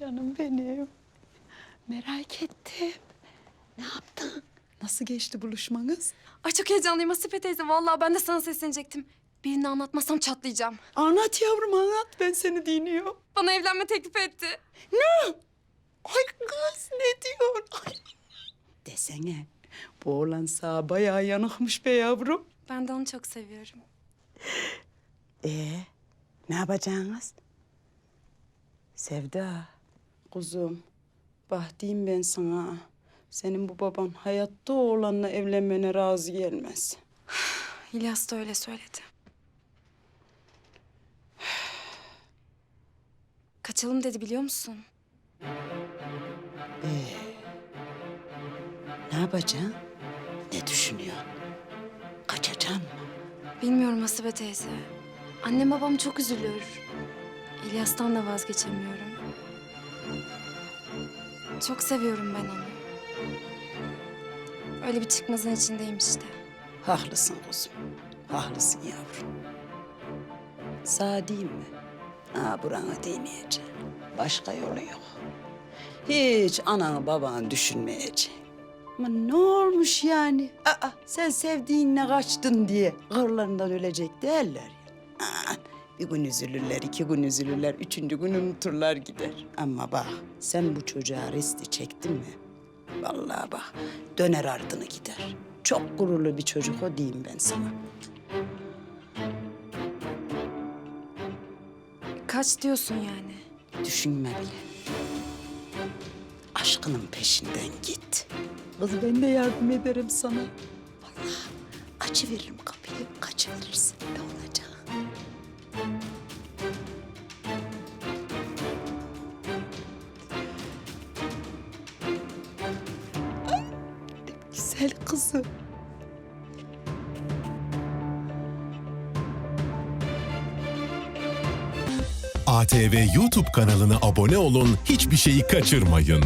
Canım benim. Merak ettim. Ne yaptın? Nasıl geçti buluşmanız? Ay çok heyecanlıyım Asibe teyze. Vallahi ben de sana seslenecektim. Birini anlatmasam çatlayacağım. Anlat yavrum anlat. Ben seni dinliyorum. Bana evlenme teklif etti. Ay kız ne diyorsun? Ay. Desene. Bu oğlan sağ bayağı yanıkmış be yavrum. Ben de onu çok seviyorum. Ee, ne yapacaksınız? Sevda, kuzum. Diyeyim ben sana. Senin bu baban hayatta oğlanla evlenmene razı gelmez. İlyas da öyle söyledi. Kaçalım dedi biliyor musun? Ne yapacaksın? Ne düşünüyorsun? Kaçacaksın mı? Bilmiyorum Asibe teyze. Annem babam çok üzülür. İlyas'tan da vazgeçemiyorum. Çok seviyorum ben onu. Öyle bir çıkmazın içindeyim işte. Haklısın kuzum. Haklısın yavrum. Sağ diyeyim mi? Ha burana değmeyeceğim. Başka yolu yok. Hiç ananı babanı düşünmeyeceksin. Ama ne olmuş yani? Aa, sen sevdiğinle kaçtın diye kırlarından ölecek derler bir gün üzülürler, iki gün üzülürler, üçüncü gün unuturlar gider. Ama bak sen bu çocuğa resti çektin mi? Vallahi bak döner ardını gider. Çok gururlu bir çocuk o diyeyim ben sana. Kaç diyorsun yani? Düşünme bile. Aşkının peşinden git. Kız ben de yardım ederim sana. Vallahi açıveririm kapıyı, kaçıverirsin. Ne olacak? Güzel kızım. ATV YouTube kanalına abone olun, hiçbir şeyi kaçırmayın.